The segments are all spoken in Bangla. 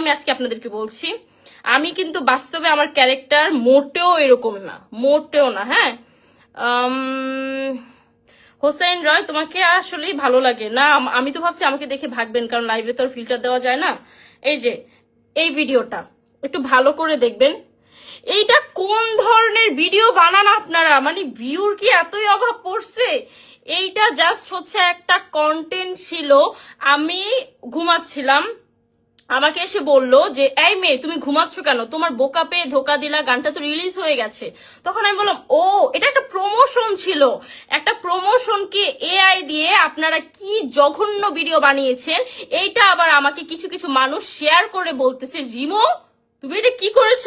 আমি আজকে আপনাদেরকে বলছি, আমি কিন্তু বাস্তবে আমার ক্যারেক্টার মোটেও এরকম না, মোটেও না হ্যাঁ? হোসেন রয়, তোমাকে আসলেই ভালো লাগে। না, আমি তো ভাবছি আমাকে দেখে ভাগবেন, কারণ লাইভে তো ফিল্টার দেওয়া যায় না। এই যে, এই ভিডিওটা একটু ভালো করে দেখবেন। এইটা কোন ধরনের ভিডিও বানান আপনারা? মানে ভিউর কি এতই অভাব পড়ছে? এইটা জাস্ট হচ্ছে একটা কন্টেন্ট ছিল, আমি ঘুমাচ্ছিলাম আমাকে এসে বলল যে, এই মেয়ে, তুমি ঘুমাচ্ছ কেন? তোমার বোকা পেয়ে ধোকা দিলা, গানটা তো রিলিজ হয়ে গেছে। তখন আমি বললাম, ও, এটা একটা প্রমোশন ছিল। একটা প্রমোশনকে এআই দিয়ে আপনারা কি জঘন্য ভিডিও বানিয়েছেন? এইটা আবার আমাকে কিছু কিছু মানুষ শেয়ার করে বলতেছে, রিমো, তুমি এটা কি করেছ?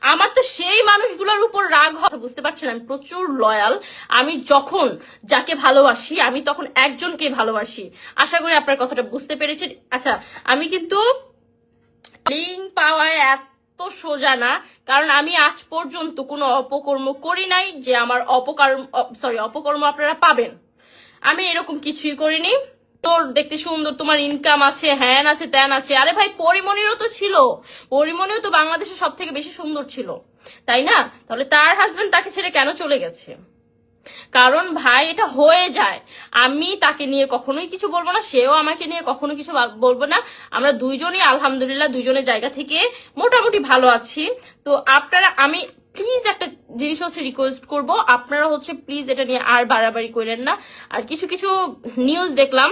আমার তো সেই মানুষগুলোর উপর রাগ হয়। বুঝতে পারছেন, আমি প্রচুর লয়াল আমি যখন যাকে ভালোবাসি, আমি তখন একজনকে ভালোবাসি। আশা করি আপনার কথাটা বুঝতে পেরেছেন। আচ্ছা আমি কিন্তু লিঙ্ক পাওয়ায় এত সোজা না, কারণ আমি আজ পর্যন্ত কোনো অপকর্ম করি নাই যে আমার অপকর্ম সরি অপকর্ম আপনারা পাবেন। আমি এরকম কিছুই করিনি। তোর দেখতে সুন্দর, তোমার ইনকাম আছে, হ্যান আছে, ত্যান আছে। আরে ভাই, পরিমণিরও তো ছিল। পরিমণিও তো বাংলাদেশে সব থেকে বেশি সুন্দর ছিল। তাই না? তাহলে তার হাজবেন্ড তাকে ছেড়ে কেন চলে গেছে? কারণ ভাই, এটা হয়ে যায়। আমি তাকে নিয়ে কখনোই কিছু বলব না, সেও আমাকে নিয়ে কখনো কিছু বলব না। আমরা দুইজনই, আলহামদুলিল্লাহ, দুইজনের জায়গা থেকে মোটামুটি ভালো আছি। তো আপনারা, আমি প্লিজ একটা জিনিস হচ্ছে রিকোয়েস্ট করব। আপনারা হচ্ছে প্লিজ এটা নিয়ে আর বাড়াবাড়ি করেন না। আর কিছু কিছু নিউজ দেখলাম।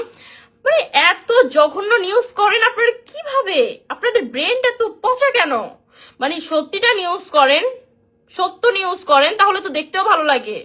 মানে এত জঘন্য নিউজ করেন আপনারা কীভাবে? আপনাদের ব্রেনটা তো পচা কেন? মানে সত্যিটা নিউজ করেন, সত্য নিউজ করেন, তাহলে তো দেখতেও ভালো লাগে।